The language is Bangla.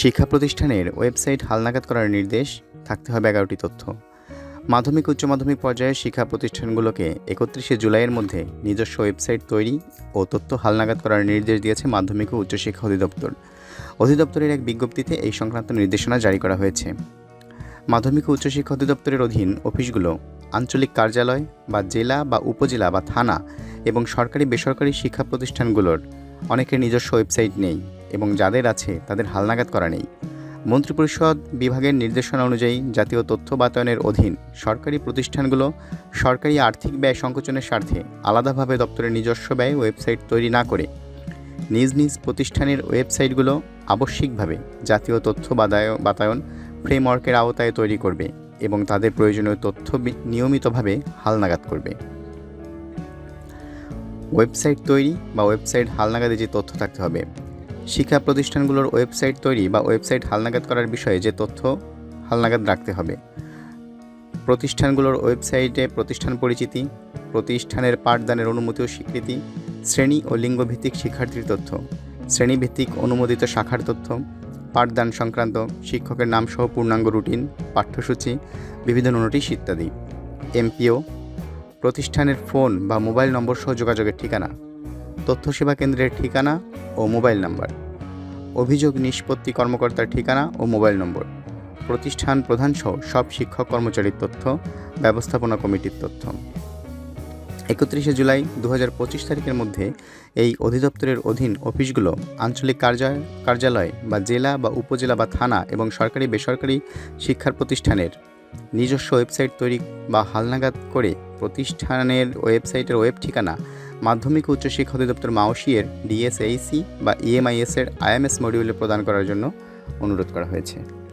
শিক্ষা প্রতিষ্ঠানের ওয়েবসাইট হালনাগাদ করার নির্দেশ, থাকতে হবে এগারোটি তথ্য। মাধ্যমিক উচ্চ মাধ্যমিক পর্যায়ে শিক্ষা প্রতিষ্ঠানগুলোকে একত্রিশে জুলাইয়ের মধ্যে নিজস্ব ওয়েবসাইট তৈরি ও তথ্য হালনাগাদ করার নির্দেশ দিয়েছে মাধ্যমিক ও উচ্চশিক্ষা অধিদপ্তর। অধিদপ্তরের এক বিজ্ঞপ্তিতে এই সংক্রান্ত নির্দেশনা জারি করা হয়েছে। মাধ্যমিক ও উচ্চশিক্ষা অধিদপ্তরের অধীন অফিসগুলো আঞ্চলিক কার্যালয় বা জেলা বা উপজেলা বা থানা এবং সরকারি বেসরকারি শিক্ষা প্রতিষ্ঠানগুলোর অনেকের নিজস্ব ওয়েবসাইট নেই। এবং যাদের আছে তাদের হালনাগাদ করা নেই। মন্ত্রিপরিষদ বিভাগের নির্দেশনা অনুযায়ী জাতীয় তথ্য বাতায়নের অধীন সরকারি প্রতিষ্ঠানগুলো সরকারি আর্থিক ব্যয় সংকোচনের স্বার্থে আলাদাভাবে দপ্তরের নিজস্ব ব্যয় ওয়েবসাইট তৈরি না করে নিজ নিজ প্রতিষ্ঠানের ওয়েবসাইটগুলো আবশ্যিকভাবে জাতীয় তথ্য বাতায়ন ফ্রেমওয়ার্কের আওতায় তৈরি করবে এবং তাদের প্রয়োজনীয় তথ্য নিয়মিতভাবে হালনাগাদ করবে। ওয়েবসাইট তৈরি বা ওয়েবসাইট হালনাগাদে যে তথ্য থাকতে হবে শিক্ষা প্রতিষ্ঠানগুলোর ওয়েবসাইট তৈরি বা ওয়েবসাইট হালনাগাদ করার বিষয়ে যে তথ্য হালনাগাদ রাখতে হবে। প্রতিষ্ঠানগুলোর ওয়েবসাইটে প্রতিষ্ঠান পরিচিতি, প্রতিষ্ঠানের পাঠদানের অনুমতি ও স্বীকৃতি, শ্রেণি ও লিঙ্গভিত্তিক শিক্ষার্থীর তথ্য, শ্রেণীভিত্তিক অনুমোদিত শাখার তথ্য, পাঠদান সংক্রান্ত, শিক্ষকের নাম সহ পূর্ণাঙ্গ রুটিন, পাঠ্যসূচি বিবিধ নোটিশ ইত্যাদি। এমপিও, প্রতিষ্ঠানের ফোন বা মোবাইল নম্বর সহ যোগাযোগের ঠিকানা। তথ্য সেবা কেন্দ্রের ঠিকানা ও মোবাইল নাম্বার। অভিযোগ নিষ্পত্তি কর্মকর্তার ঠিকানা ও মোবাইল নম্বর। প্রতিষ্ঠান প্রধান সহ সব শিক্ষক কর্মচারীর তথ্য, ব্যবস্থাপনা কমিটির তথ্য। একত্রিশে জুলাই দু হাজার পঁচিশ তারিখের মধ্যে এই অধিদপ্তরের অধীন অফিসগুলো আঞ্চলিক কার্যালয় কার্যালয় বা জেলা বা উপজেলা বা থানা এবং সরকারি বেসরকারি শিক্ষার প্রতিষ্ঠানের নিজস্ব ওয়েবসাইট তৈরি বা হালনাগাদ করে প্রতিষ্ঠানের ওয়েবসাইটের ওয়েব ঠিকানা মাধ্যমিক উচ্চ উচ্চশিক্ষা অধিদপ্তর মাওসিয়ের ডিএসএইসি বা ইএমআইএস এর আইএমএস মডিউলে প্রদান করার জন্য অনুরোধ করা হয়েছে।